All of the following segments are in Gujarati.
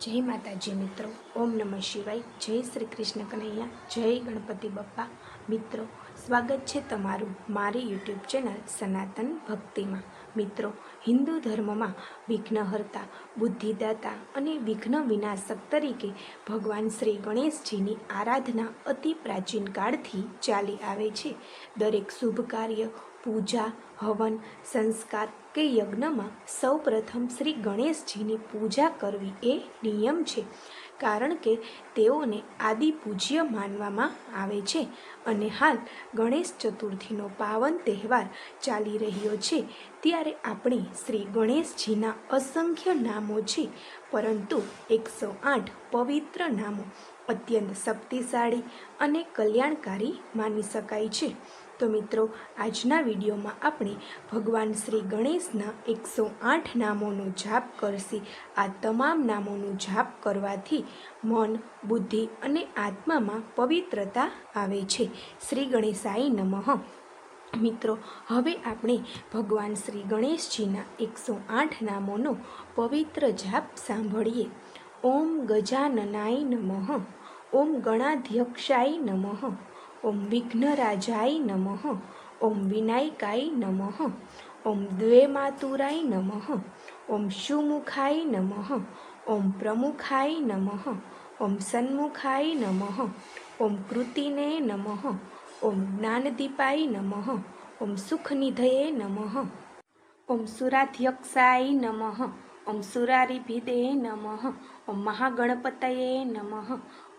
જય માતાજી મિત્રો, ઓમ નમઃ શિવાય, જય શ્રી કૃષ્ણ કનૈયા, જય ગણપતિ બપ્પા. મિત્રો, સ્વાગત છે તમારું મારી યુટ્યુબ ચેનલ સનાતન ભક્તિમાં. મિત્રો, હિન્દુ ધર્મમાં વિઘ્નહર્તા, બુદ્ધિદાતા અને વિઘ્ન વિનાશક તરીકે ભગવાન શ્રી ગણેશજીની આરાધના અતિ પ્રાચીન કાળથી ચાલી આવે છે. દરેક શુભ કાર્ય, પૂજા, હવન, સંસ્કાર કે યજ્ઞમાં સૌપ્રથમ શ્રી ગણેશજીની પૂજા કરવી એ નિયમ છે, કારણ કે તેઓને આદિ પૂજ્ય માનવામાં આવે છે. અને હાલ ગણેશ ચતુર્થીનો પાવન તહેવાર ચાલી રહ્યો છે. ત્યારે આપણે શ્રી ગણેશજીના અસંખ્ય નામો છે, પરંતુ એકસો આઠ પવિત્ર નામો અત્યંત શક્તિશાળી અને કલ્યાણકારી માની શકાય છે. તો મિત્રો, આજના વિડીયોમાં આપણે ભગવાન શ્રી ગણેશના એકસો આઠ નામોનો જાપ કરશી. આ તમામ નામોનો જાપ કરવાથી મન, બુદ્ધિ અને આત્મામાં પવિત્રતા આવે છે. શ્રી ગણેશાય નમઃ. મિત્રો, હવે આપણે ભગવાન શ્રી ગણેશજીના એકસો આઠ નામોનો પવિત્ર જાપ સાંભળીએ. ઓમ ગજાનનાય નમઃ, ઓમ ગણાધ્યક્ષાય નમઃ, ઓમ વિઘ્નરાજાય નમઃ, ઓમ વિનાયકાય નમઃ, ઓમ દ્વે માતુરાય નમઃ, ઓમ સુમુખાય નમઃ, ઓમ પ્રમુખાય નમઃ, ઓમ સન્મુખાય નમઃ, ઓમ કૃતિને નમઃ ઓમ જ્ઞાનદીપાય નમઃ ઓમ સુખનિધયે નમઃ ઓમ સુરાધ્યક્ષાય નમઃ ઓમ સુરારિભિદે નમઃ ઓમ મહાગણપતયે નમઃ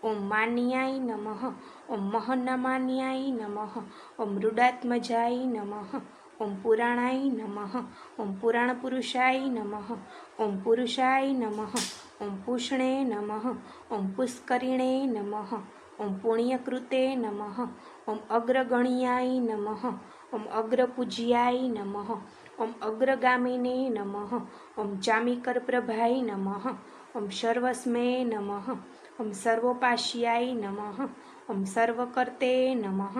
ઓમ માન્યાય નમઃ ઓમ મહનમાન્યાય નમઃ ઓમ રૂડાત્મજાય નમઃ ઓમ પુરાણાય નમઃ ઓમ પુરાણપુરુષાય નમઃ ઓમ પુરુષાય નમઃ ઓમ પૂષણે નમઃ ઓમ પુષ્કરિણે નમઃ ઓમ પુણ્યકૃતે નમઃ ઓમ અગ્રગણ્યાય નમઃ ઓમ અગ્રપૂજ્યાય નમઃ ઓમ અગ્રગામિને નમઃ ઓમ ચામિકરપ્રભાય નમઃ ઓમ સર્વસ્મે નમઃ ઓમ સર્વોપાશ્યાય નમઃ ઓમ સર્વકર્તે નમઃ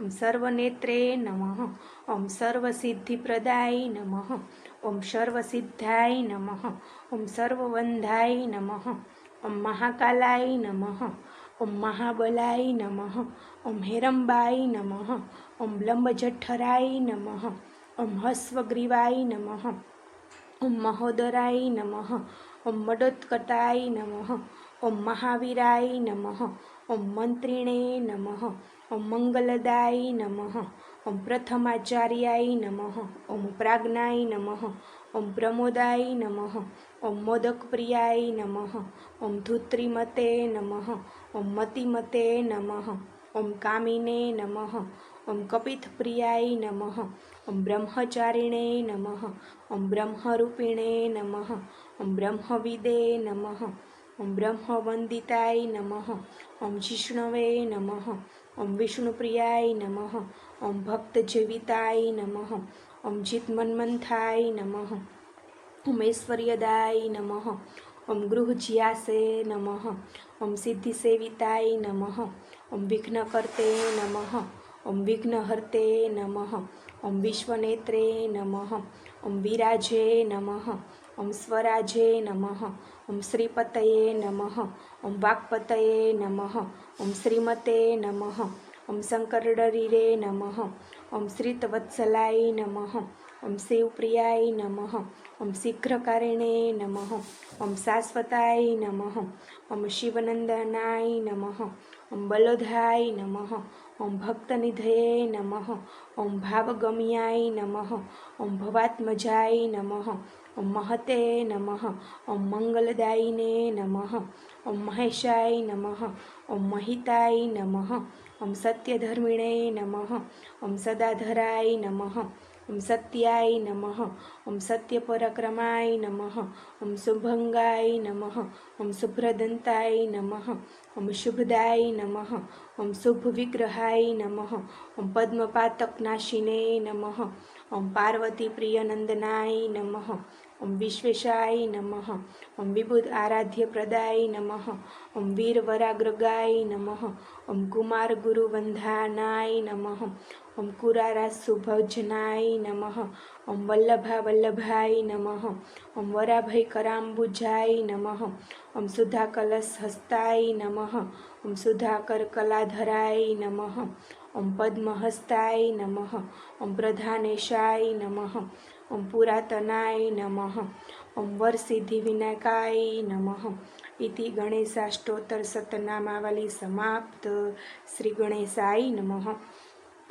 ઓમ સર્વનેત્રે નમઃ ઓમ સર્વસિદ્ધિપ્રદાય નમઃ ઓમ સર્વસિદ્ધાય નમઃ ઓમ સર્વવંધાય નમઃ ઓમ મહાકાલાય નમઃ ઓમ મહાબલાય નમઃ, ઓમ હેરંબાય નમઃ, ઓમ લંબજઠરાય નમઃ, ઓમ હસ્વગ્રીવાય નમઃ, ઓમ મહોદરાય નમઃ, ઓમ મડોત્કટાય નમઃ, ઓમ મહાવીરાય નમઃ, ઓમ મંત્રિણે નમઃ ઓમ મંગલદાય નમઃ ઓમ પ્રથમાચાર્યાય નમઃ ઓમ પ્રાજ્ઞાય નમઃ ઓમ પ્રમોદાય નમઃ ઓમ મોદકપ્રિયાય નમઃ ઓમ ધૂત્રિમતે નમઃ ઓમ મતિમતે નમઃ ઓમ કામિને નમઃ ઓમ કપિતપ્રિયાય નમઃ ઓમ બ્રહ્મચારિણે નમઃ ઓમ બ્રહ્મરૂપિણે નમઃ ઓમ બ્રહ્મવિદે નમઃ ઓમ બ્રહ્મવંદિતાય નમઃ ઓમ જિષ્ણવે નમઃ ઓમ વિષ્ણુપ્રિયાય નમઃ ઓમ ભક્તજીવિતાય નમઃ ઓમ ચિત્મન્મંથાય નમઃ ઓમ ઐશ્વર્યદાય નમઃ ઓમ ગૃહજ્યાસે નમઃ ઓમ સિદ્ધિસેવિતાય નમઃ ઓમ વિઘ્નકર્તે નમઃ ઓમ વિઘ્નહર્તે નમઃ ઓમ વિશ્વનેત્રે નમઃ ઓમ વિરાજે નમઃ ઓમ સ્વરાજે નમઃ ઓમ શ્રીપતયે નમઃ ઓમ વાક્પતયે નમઃ ઓમ શ્રીમતે નમઃ ઓમ શંકરડરીરે નમઃ ઓમ શ્રીતવત્સલાય નમઃ ઓમ શિવપ્રિયાય નમઃ ઓમ શીઘ્રકારિણે નમઃ ઓમ શાશ્વતાય નમઃ ઓમ શિવનંદનાય નમઃ ઓમ બલોધાય નમઃ ઓમ ભક્તનિધયે નમઃ. ઓમ ભાવગમ્યાય નમઃ. ઓમ ભવાત્મજાય નમઃ. ઓમ મહતે નમઃ. ઓમ મંગલદાયિને નમઃ. ઓમ મહેશાય નમઃ. ઓમ મહિતાય નમઃ. ઓમ સત્યધર્મિણે નમઃ. ઓમ સદાધરાય નમઃ. ઓમ સત્યાય નમઃ ઓમ સત્યપરક્રમાય નમઃ ઓમ શુભંગાય નમઃ ઓમ શુભ્રદંતાય નમઃ ઓમ શુભદાય નમઃ ઓમ શુભવિગ્રહાય નમઃ ઓમ પદ્મપાતકનાશિને નમઃ ઓમ પાર્વતી પ્રિયનંદનાય નમઃ ઓમ વિશ્વેશાય નમઃ. ઓમ વિબુધ આરાધ્ય પ્રદાય નમઃ. ઓમ વીર વરાગ્રગાય નમઃ. ઓમ કુમાર ગુરુ વંધાનાય નમઃ. ઓમ કુરારા સુભજનાય નમઃ. ઓમ વલ્લભા વલ્લભાય નમઃ. ઓમ વરાભય કરાંબુજાય નમઃ. ઓમ સુધાકલશ હસ્તાય નમઃ. ઓમ સુધાકર કલાધરાય નમઃ. ઓમ પદ્મહસ્તાય નમઃ. ઓમ પ્રધાનેશાય નમઃ. ઓમ પુરાતનાય નમઃ. ઓમ વરસિદ્ધિ વિનાયકાય નમઃ. ઇતિ ગણેશાષ્ટોત્તર સતનામાવલી સમાપ્ત. શ્રી ગણેશાય નમઃ.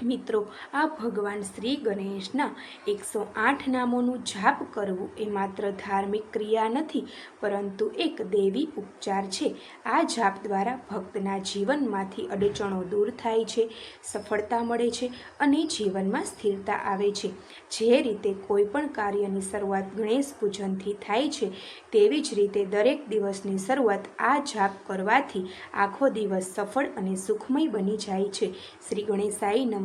મિત્રો, આ ભગવાન શ્રી ગણેશના એકસો આઠ નામોનું જાપ કરવું એ માત્ર ધાર્મિક ક્રિયા નથી, પરંતુ એક દેવી ઉપચાર છે. આ જાપ દ્વારા ભક્તના જીવનમાંથી અડચણો દૂર થાય છે, સફળતા મળે છે અને જીવનમાં સ્થિરતા આવે છે. જે રીતે કોઈ પણ કાર્યની શરૂઆત ગણેશ પૂજનથી થાય છે, તેવી જ રીતે દરેક દિવસની શરૂઆત આ જાપ કરવાથી આખો દિવસ સફળ અને સુખમય બની જાય છે. શ્રી ગણેશાય